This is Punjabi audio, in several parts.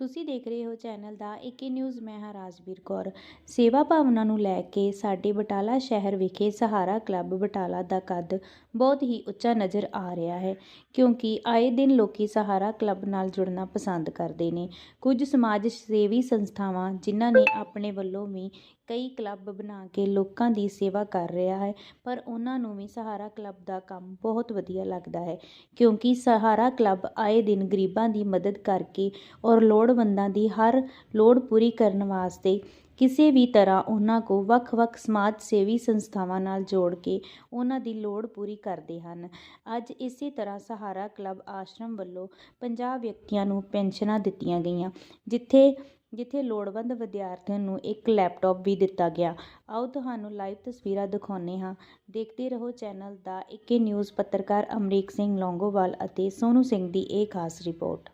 ਤੁਸੀਂ ਦੇਖ ਰਹੇ ਹੋ ਚੈਨਲ ਦਾ ਏਕੇ ਨਿਊਜ਼, ਮੈਂ ਹਾਂ ਰਾਜਵੀਰ ਕੌਰ। ਸੇਵਾ ਭਾਵਨਾ ਨੂੰ ਲੈ ਕੇ ਸਾਡੇ ਬਟਾਲਾ ਸ਼ਹਿਰ ਵਿਖੇ ਸਹਾਰਾ ਕਲੱਬ ਬਟਾਲਾ ਦਾ ਕੱਦ ਬਹੁਤ ਹੀ ਉੱਚਾ ਨਜ਼ਰ ਆ ਰਿਹਾ ਹੈ, ਕਿਉਂਕਿ ਆਏ ਦਿਨ ਲੋਕੀ ਸਹਾਰਾ ਕਲੱਬ ਨਾਲ ਜੁੜਨਾ ਪਸੰਦ ਕਰਦੇ ਨੇ। ਕੁਝ ਸਮਾਜ ਸੇਵੀ ਸੰਸਥਾਵਾਂ, ਜਿਨ੍ਹਾਂ ਨੇ ਆਪਣੇ ਵੱਲੋਂ ਵੀ ਕਈ ਕਲੱਬ ਬਣਾ ਕੇ ਲੋਕਾਂ ਦੀ ਸੇਵਾ ਕਰ ਰਿਹਾ ਹੈ, ਪਰ ਉਹਨਾਂ ਨੂੰ ਵੀ ਸਹਾਰਾ ਕਲੱਬ ਦਾ ਕੰਮ ਬਹੁਤ ਵਧੀਆ ਲੱਗਦਾ ਹੈ, ਕਿਉਂਕਿ ਸਹਾਰਾ ਕਲੱਬ ਆਏ ਦਿਨ ਗਰੀਬਾਂ ਦੀ ਮਦਦ ਕਰਕੇ ਔਰ ਲੋੜ ਲੋੜਵੰਦਾਂ ਦੀ ਹਰ ਲੋੜ ਪੂਰੀ ਕਰਨ ਵਾਸਤੇ ਕਿਸੇ ਵੀ ਤਰ੍ਹਾਂ ਉਹਨਾਂ ਕੋ ਵੱਖ-ਵੱਖ ਸਮਾਜ ਸੇਵੀ ਸੰਸਥਾਵਾਂ ਨਾਲ ਜੋੜ ਕੇ ਉਹਨਾਂ ਦੀ ਲੋੜ ਪੂਰੀ ਕਰਦੇ ਹਨ। ਅੱਜ ਇਸੇ ਤਰ੍ਹਾਂ ਸਹਾਰਾ ਕਲੱਬ ਆਸ਼ਰਮ ਵੱਲੋਂ 50 ਵਿਅਕਤੀਆਂ ਨੂੰ ਪੈਨਸ਼ਨਾਂ ਦਿੱਤੀਆਂ ਗਈਆਂ, ਜਿੱਥੇ ਜਿੱਥੇ ਲੋੜਵੰਦ ਵਿਦਿਆਰਥੀਆਂ ਨੂੰ ਇੱਕ ਲੈਪਟਾਪ ਵੀ ਦਿੱਤਾ ਗਿਆ। ਆਓ ਤੁਹਾਨੂੰ ਲਾਈਵ ਤਸਵੀਰਾਂ ਦਿਖਾਉਂਦੇ ਹਾਂ। ਦੇਖਦੇ ਰਹੋ ਚੈਨਲ ਦਾ ਏਕੇ ਨਿਊਜ਼ ਪੱਤਰਕਾਰ ਅਮਰੀਕ ਸਿੰਘ ਲੌਂਗੋਵਾਲ ਅਤੇ ਸੋਨੂ ਸਿੰਘ ਦੀ ਇਹ ਖਾਸ ਰਿਪੋਰਟ।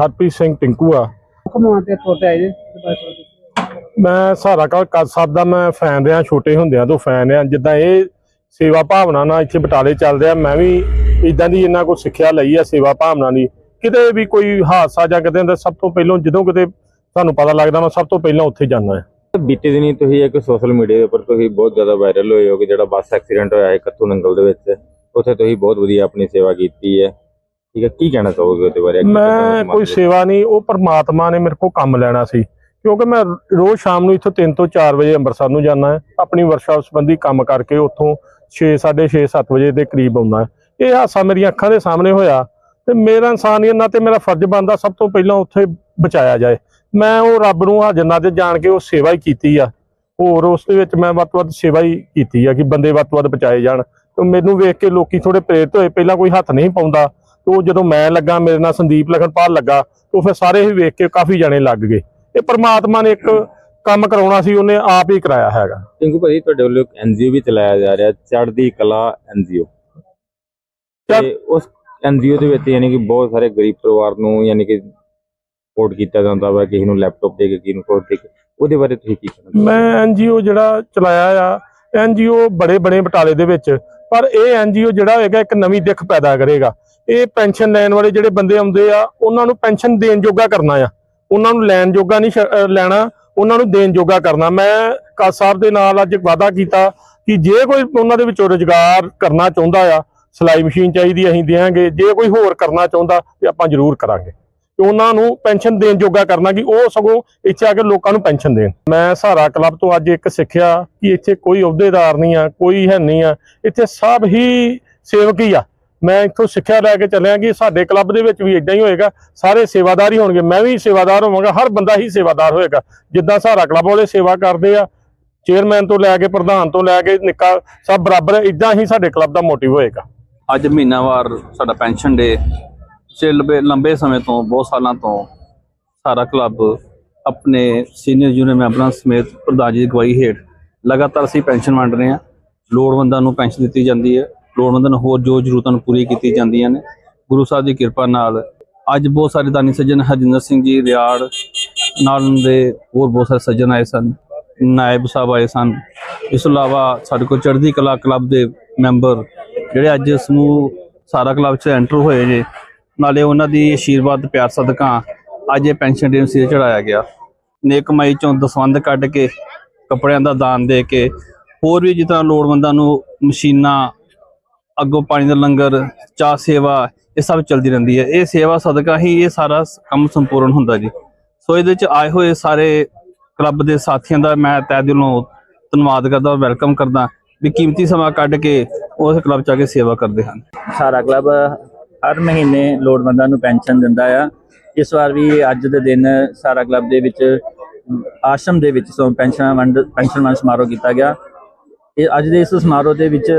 ਹਰਪ੍ਰੀਤ ਸਿੰਘ ਟਿੰਕੂ ਆ ਕਮਾਉਣ ਤੇ ਛੋਟੇ ਆਏ ਜੀ? ਮੈਂ ਸਹਾਰਾ ਕਾ ਕਦ ਸਾਹਿਬ ਦਾ ਮੈਂ ਫੈਨ ਰਿਹਾ ਛੋਟੇ ਹੁੰਦਿਆਂ ਤੋਂ ਫੈਨ ਆ ਜਿੱਦਾਂ ਇਹ ਸੇਵਾ ਭਾਵਨਾ ਨਾਲ ਇੱਥੇ ਬਟਾਲੇ ਚੱਲ ਰਿਹਾ ਮੈਂ ਵੀ ਇਦਾਂ ਦੀ ਇਹਨਾਂ ਕੋਲ ਸਿੱਖਿਆ ਲਈ ਆ ਸੇਵਾ ਭਾਵਨਾ ਦੀ। ਕਿਤੇ ਵੀ ਕੋਈ ਹਾਦਸਾ ਜਾਂ ਕਿਤੇ ਹੁੰਦਾ ਸਭ ਤੋਂ ਪਹਿਲਾਂ ਜਦੋਂ ਕਿਤੇ ਤੁਹਾਨੂੰ ਪਤਾ ਲੱਗਦਾ ਮੈਂ ਸਭ ਤੋਂ ਪਹਿਲਾਂ ਉੱਥੇ ਜਾਂਦਾ ਹੈ। ਬੀਤੇ ਦਿਨੀ ਤੁਸੀਂ ਇੱਕ ਸੋਸ਼ਲ ਮੀਡੀਆ ਦੇ ਉੱਪਰ ਤੁਸੀਂ ਬਹੁਤ ਜ਼ਿਆਦਾ ਵਾਇਰਲ ਹੋਏ ਹੋ ਕਿ ਜਿਹੜਾ ਬੱਸ ਐਕਸੀਡੈਂਟ ਹੋਇਆ ਹੈ ਕੱਤੂ ਨੰਗਲ ਦੇ ਵਿੱਚ। ਉੱਥੇ ਤੁਸੀਂ ਬਹੁਤ ਵਧੀਆ ਆਪਣੀ ਸੇਵਾ ਕੀਤੀ ਹੈ। ਠੀਕ ਹੈ ਕੀ ਕਹਿਣਾ ਚਾਹੋਗੇ ਉਹਦੇ ਬਾਰੇ? ਮੈਂ ਕੋਈ ਸੇਵਾ ਨਹੀਂ ਉਹ ਪਰਮਾਤਮਾ ਨੇ ਮੇਰੇ ਕੋਲ ਕੰਮ ਲੈਣਾ ਸੀ। ਕਿਉਂਕਿ ਮੈਂ ਰੋਜ਼ ਸ਼ਾਮ ਨੂੰ ਇੱਥੋਂ 3 ਤੋਂ 4 ਵਜੇ ਅੰਮ੍ਰਿਤਸਰ ਨੂੰ ਜਾਂਦਾ ਹਾਂ। ਆਪਣੀ ਵਰਕਸ਼ਾਪ ਸੰਬੰਧੀ ਕੰਮ ਕਰਕੇ ਉੱਥੋਂ 6 6:30 7 ਵਜੇ ਦੇ ਕਰੀਬ ਆਉਂਦਾ। ਇਹ ਹਾਦਸਾ ਮੇਰੀਆਂ ਅੱਖਾਂ ਦੇ ਸਾਹਮਣੇ ਹੋਇਆ ਤੇ ਮੇਰਾ ਇਨਸਾਨੀਅਤ ਨਾਲ ਤੇ ਮੇਰਾ ਫਰਜ਼ ਬਣਦਾ ਸਭ ਤੋਂ ਪਹਿਲਾਂ ਉੱਥੇ ਬਚਾਇਆ ਜਾਏ। ਮੈਂ ਉਹ ਰੱਬ ਨੂੰ ਹਾਜ਼ਰ ਨਾਜ਼ਰ ਜਾਣ ਕੇ ਉਹ ਸੇਵਾ ਹੀ ਕੀਤੀ ਆ। ਹੋਰ ਉਸ ਦੇ ਵਿੱਚ ਮੈਂ ਵੱਧ ਤੋਂ ਵੱਧ ਸੇਵਾ ਹੀ ਕੀਤੀ ਆ ਕਿ ਬੰਦੇ ਵੱਧ ਤੋਂ ਵੱਧ ਬਚਾਏ ਜਾਣ। ਮੈਨੂੰ ਵੇਖ ਕੇ ਲੋਕੀ ਥੋੜੇ ਪ੍ਰੇਰਿਤ ਹੋਏ। ਪਹਿਲਾਂ ਕੋਈ ਹੱਥ ਨਹੀਂ ਪਾਉਂਦਾ। ਤੇ ਉਹ ਜਦੋਂ ਮੈਂ ਲੱਗਾ ਮੇਰੇ ਨਾਲ ਸੰਦੀਪ ਲਖਨਪਾਲ ਲੱਗਾ ਤੇ ਉਹ ਫਿਰ ਸਾਰੇ ਹੀ ਵੇਖ ਕੇ ਕਾਫੀ ਜਣੇ ਲੱਗ ਗਏ। ਇਹ ਪ੍ਰਮਾਤਮਾ ਨੇ ਇੱਕ ਕੰਮ ਕਰਾਉਣਾ ਸੀ ਉਹਨੇ ਆਪ ਹੀ ਕਰਾਇਆ ਹੈਗਾ। ਕਿਉਂਕਿ ਭਾਈ ਤੁਹਾਡੇ ਵੱਲੋਂ ਇੱਕ ਐਨਜੀਓ ਵੀ ਚਲਾਇਆ ਜਾ ਰਿਹਾ ਚੜ੍ਹਦੀ ਕਲਾ ਐਨਜੀਓ। ਤੇ ਉਸ ਐਨਜੀਓ ਦੇ ਵਿੱਚ ਯਾਨੀ ਕਿ ਬਹੁਤ ਸਾਰੇ ਗਰੀਬ ਪਰਿਵਾਰ ਨੂੰ ਯਾਨੀ ਕਿ ਸਪੋਰਟ ਕੀਤਾ ਜਾਂਦਾ ਵਾ ਕਿਸੇ ਨੂੰ ਲੈਪਟਾਪ ਦੇ ਕੇ ਕਿਸੇ ਨੂੰ ਕੋਟ ਦੇ ਕੇ। ਉਹਦੇ ਬਾਰੇ ਤੁਸੀਂ ਕੀ ਕਹਿਣਾ? ਮੈਂ ਐਨਜੀਓ ਜਿਹੜਾ ਚਲਾਇਆ ਆ ਐਨਜੀਓ ਬੜੇ ਬੜੇ ਬਟਾਲੇ ਦੇ ਵਿੱਚ ਪਰ ਇਹ ਐਨਜੀਓ ਜਿਹੜਾ ਹੋਏਗਾ ਇੱਕ ਨਵੀਂ ਦਿੱਖ ਪੈਦਾ ਕਰੇਗਾ। ਇਹ ਪੈਨਸ਼ਨ ਲੈਣ ਵਾਲੇ ਜਿਹੜੇ ਬੰਦੇ ਆਉਂਦੇ ਆ, ਉਹਨਾਂ ਨੂੰ ਪੈਨਸ਼ਨ ਦੇਣ ਜੋਗਾ ਕਰਨਾ ਆ। ਉਹਨਾਂ ਨੂੰ ਲੈਣ ਜੋਗਾ ਨਹੀਂ ਲੈਣਾ, ਉਹਨਾਂ ਨੂੰ ਦੇਣ ਜੋਗਾ ਕਰਨਾ। ਮੈਂ ਕਾ ਸਾਹਿਬ ਦੇ ਨਾਲ ਅੱਜ ਵਾਅਦਾ ਕੀਤਾ ਕਿ ਜੇ ਕੋਈ ਉਹਨਾਂ ਦੇ ਵਿੱਚੋਂ ਰੋਜ਼ਗਾਰ ਕਰਨਾ ਚਾਹੁੰਦਾ ਆ, ਸਿਲਾਈ ਮਸ਼ੀਨ ਚਾਹੀਦੀ ਅਸੀਂ ਦੇਵਾਂਗੇ ਜੇ ਕੋਈ ਹੋਰ ਕਰਨਾ ਚਾਹੁੰਦਾ ਤੇ ਆਪਾਂ ਜ਼ਰੂਰ ਕਰਾਂਗੇ। ਤੇ ਉਹਨਾਂ ਨੂੰ ਪੈਨਸ਼ਨ ਦੇਣ ਜੋਗਾ ਕਰਨਾ ਕਿ ਉਹ ਸਗੋਂ ਇੱਥੇ ਆ ਕੇ ਲੋਕਾਂ ਨੂੰ ਪੈਨਸ਼ਨ ਦੇਣ। ਮੈਂ ਸਹਾਰਾ ਕਲੱਬ ਤੋਂ ਅੱਜ ਇੱਕ ਸਿੱਖਿਆ ਕਿ ਇੱਥੇ ਕੋਈ ਅਹੁਦੇਦਾਰ ਨਹੀਂ ਆ, ਕੋਈ ਹੈ ਨਹੀਂ ਆ, ਇੱਥੇ ਸਭ ਹੀ ਸੇਵਕ ਹੀ ਆ। ਮੈਂ ਇੱਥੋਂ ਸਿੱਖਿਆ ਲੈ ਕੇ ਚੱਲਿਆ ਕਿ ਸਾਡੇ ਕਲੱਬ ਦੇ ਵਿੱਚ ਵੀ ਇਦਾਂ ਹੀ ਹੋਏਗਾ, ਸਾਰੇ ਸੇਵਾਦਾਰ ਹੀ ਹੋਣਗੇ। ਮੈਂ ਵੀ ਸੇਵਾਦਾਰ ਹੋਵਾਂਗਾ, ਹਰ ਬੰਦਾ ਹੀ ਸੇਵਾਦਾਰ ਹੋਏਗਾ। ਜਿੱਦਾਂ ਸਹਾਰਾ ਕਲੱਬ ਵਾਲੇ ਸੇਵਾ ਕਰਦੇ ਆ, ਚੇਅਰਮੈਨ ਤੋਂ ਲੈ ਕੇ ਪ੍ਰਧਾਨ ਤੋਂ ਲੈ ਕੇ ਨਿੱਕਾ ਸਭ ਬਰਾਬਰ ਇਦਾਂ ਹੀ ਸਾਡੇ ਕਲੱਬ ਦਾ ਮੋਟਿਵ ਹੋਏਗਾ। ਅੱਜ ਮਹੀਨਾਵਾਰ ਸਾਡਾ ਪੈਨਸ਼ਨ ਡੇ ਪਿਛਲੇ ਲੰਬੇ ਲੰਬੇ ਸਮੇਂ ਤੋਂ, ਬਹੁਤ ਸਾਲਾਂ ਤੋਂ ਸਾਰਾ ਕਲੱਬ ਆਪਣੇ ਸੀਨੀਅਰ ਜੂਨੀਅਰ ਮੈਂਬਰਾਂ ਸਮੇਤ ਪ੍ਰਧਾਨ ਜੀ ਦੀ ਅਗਵਾਈ ਹੇਠ ਲਗਾਤਾਰ ਅਸੀਂ ਪੈਨਸ਼ਨ ਵੰਡ ਰਹੇ ਹਾਂ। ਲੋੜਵੰਦਾਂ ਨੂੰ ਪੈਨਸ਼ਨ ਦਿੱਤੀ ਜਾਂਦੀ ਹੈ। ਲੋੜਵੰਦਾਂ ਨੂੰ ਹੋਰ ਜੋ ਜ਼ਰੂਰਤਾਂ ਨੂੰ ਪੂਰੀ ਕੀਤੀ ਜਾਂਦੀਆਂ ਨੇ। ਗੁਰੂ ਸਾਹਿਬ ਦੀ ਕਿਰਪਾ ਨਾਲ ਅੱਜ ਬਹੁਤ ਸਾਰੇ ਦਾਨੀ ਸੱਜਣ ਹਰਜਿੰਦਰ ਸਿੰਘ ਜੀ, ਰਿਆੜ ਨਾਲ ਦੇ ਹੋਰ ਬਹੁਤ ਸਾਰੇ ਸੱਜਣ ਆਏ ਸਨ। ਨਾਇਬ ਸਾਹਿਬ ਆਏ ਸਨ। ਇਸ ਤੋਂ ਇਲਾਵਾ ਸਾਡੇ ਕੋਲ ਚੜ੍ਹਦੀ ਕਲਾ ਕਲੱਬ ਦੇ ਮੈਂਬਰ ਜਿਹੜੇ ਅੱਜ ਸਮੂਹ ਸਾਰਾ ਕਲੱਬ 'ਚ ਐਂਟਰ ਹੋਏ ਨੇ ਨਾਲੇ ਉਹਨਾਂ ਦੀ ਆਸ਼ੀਰਵਾਦ ਪਿਆਰ, ਸਦਕਾ ਅੱਜ ਇਹ ਪੈਨਸ਼ਨ ਡੇ ਨੂੰ ਸਿਰ ਚੜਾਇਆ ਗਿਆ। ਨੇਕ ਕਮਾਈ ਚੋਂ ਦਸਵੰਧ ਕੱਢ ਕੇ, ਕੱਪੜਿਆਂ ਦਾ ਦਾਨ ਦੇ ਕੇ, ਹੋਰ ਵੀ ਜਿਸ ਤਰ੍ਹਾਂ ਲੋੜਵੰਦਾਂ ਨੂੰ ਮਸ਼ੀਨਾਂ, ਅੱਗੋਂ ਪਾਣੀ ਦਾ ਲੰਗਰ, ਚਾਹ ਸੇਵਾ, ਇਹ ਸਭ ਚੱਲਦੀ ਰਹਿੰਦੀ ਹੈ। ਇਹ ਸੇਵਾ, ਸਦਕਾ ਹੀ ਇਹ ਸਾਰਾ ਕੰਮ ਸੰਪੂਰਨ ਹੁੰਦਾ ਜੀ। ਸੋ ਇਹਦੇ ਵਿੱਚ ਆਏ ਹੋਏ ਸਾਰੇ ਕਲੱਬ ਦੇ ਸਾਥੀਆਂ ਦਾ ਮੈਂ ਤਹਿ ਦਿਲੋਂ ਧੰਨਵਾਦ ਕਰਦਾ ਵੈਲਕਮ ਕਰਦਾ ਵੀ ਕੀਮਤੀ ਸਮਾਂ ਕੱਢ ਕੇ ਉਸ ਕਲੱਬ ਚ ਆ ਕੇ ਸੇਵਾ ਕਰਦੇ ਹਨ। ਸਾਰਾ ਕਲੱਬ ਹਰ ਮਹੀਨੇ ਲੋੜਵੰਦਾਂ ਨੂੰ ਪੈਨਸ਼ਨ ਦਿੰਦਾ ਆ। ਇਸ ਵਾਰ ਵੀ ਅੱਜ ਦੇ ਦਿਨ ਸਾਰਾ ਕਲੱਬ ਦੇ ਵਿੱਚ ਆਸ਼ਰਮ ਦੇ ਵਿੱਚ ਸੋ ਪੈਨਸ਼ਨ ਵੰਡ ਪੈਨਸ਼ਨ ਵੰਡ ਸਮਾਰੋਹ ਕੀਤਾ ਗਿਆ। ਇਹ ਅੱਜ ਦੇ ਇਸ ਸਮਾਰੋਹ ਦੇ ਵਿੱਚ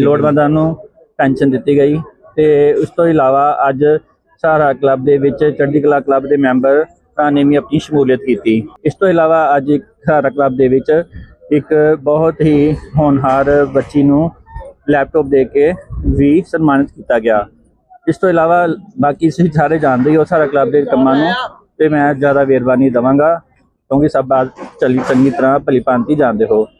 ਲੋੜਵੰਦਾਂ ਨੂੰ ਪੈਨਸ਼ਨ ਦਿੱਤੀ ਗਈ। ਤੇ ਉਸ ਤੋਂ ਇਲਾਵਾ ਅੱਜ ਸਾਰਾ ਕਲੱਬ ਦੇ ਵਿੱਚ ਚੜ੍ਹਦੀ ਕਲਾ ਕਲੱਬ ਦੇ ਮੈਂਬਰ ਨੇ ਵੀ ਆਪਣੀ ਸ਼ਮੂਲੀਅਤ ਕੀਤੀ। ਇਸ ਤੋਂ ਇਲਾਵਾ ਅੱਜ ਇੱਕ ਸਾਰਾ ਕਲੱਬ ਦੇ ਵਿੱਚ ਇੱਕ ਬਹੁਤ ਹੀ ਹੋਣਹਾਰ ਬੱਚੀ ਨੂੰ ਲੈਪਟਾਪ ਦੇ ਕੇ ਵੀ ਸਨਮਾਨਿਤ ਕੀਤਾ ਗਿਆ। ਇਸ ਤੋਂ ਇਲਾਵਾ ਬਾਕੀ ਤੁਸੀਂ ਸਾਰੇ ਜਾਣਦੇ ਹੀ ਹੋ ਸਾਰਾ ਕਲੱਬ ਦੇ ਕੰਮਾਂ ਨੂੰ, ਤੇ ਮੈਂ ਜ਼ਿਆਦਾ ਵੇਰਵਾ ਨਹੀਂ ਦਵਾਂਗਾ, ਕਿਉਂਕਿ ਸਭ ਬਾਤ ਚਲੀ ਚੰਗੀ ਤਰ੍ਹਾਂ ਭਲੀ ਭਾਂਤੀ ਜਾਣਦੇ ਹੋ।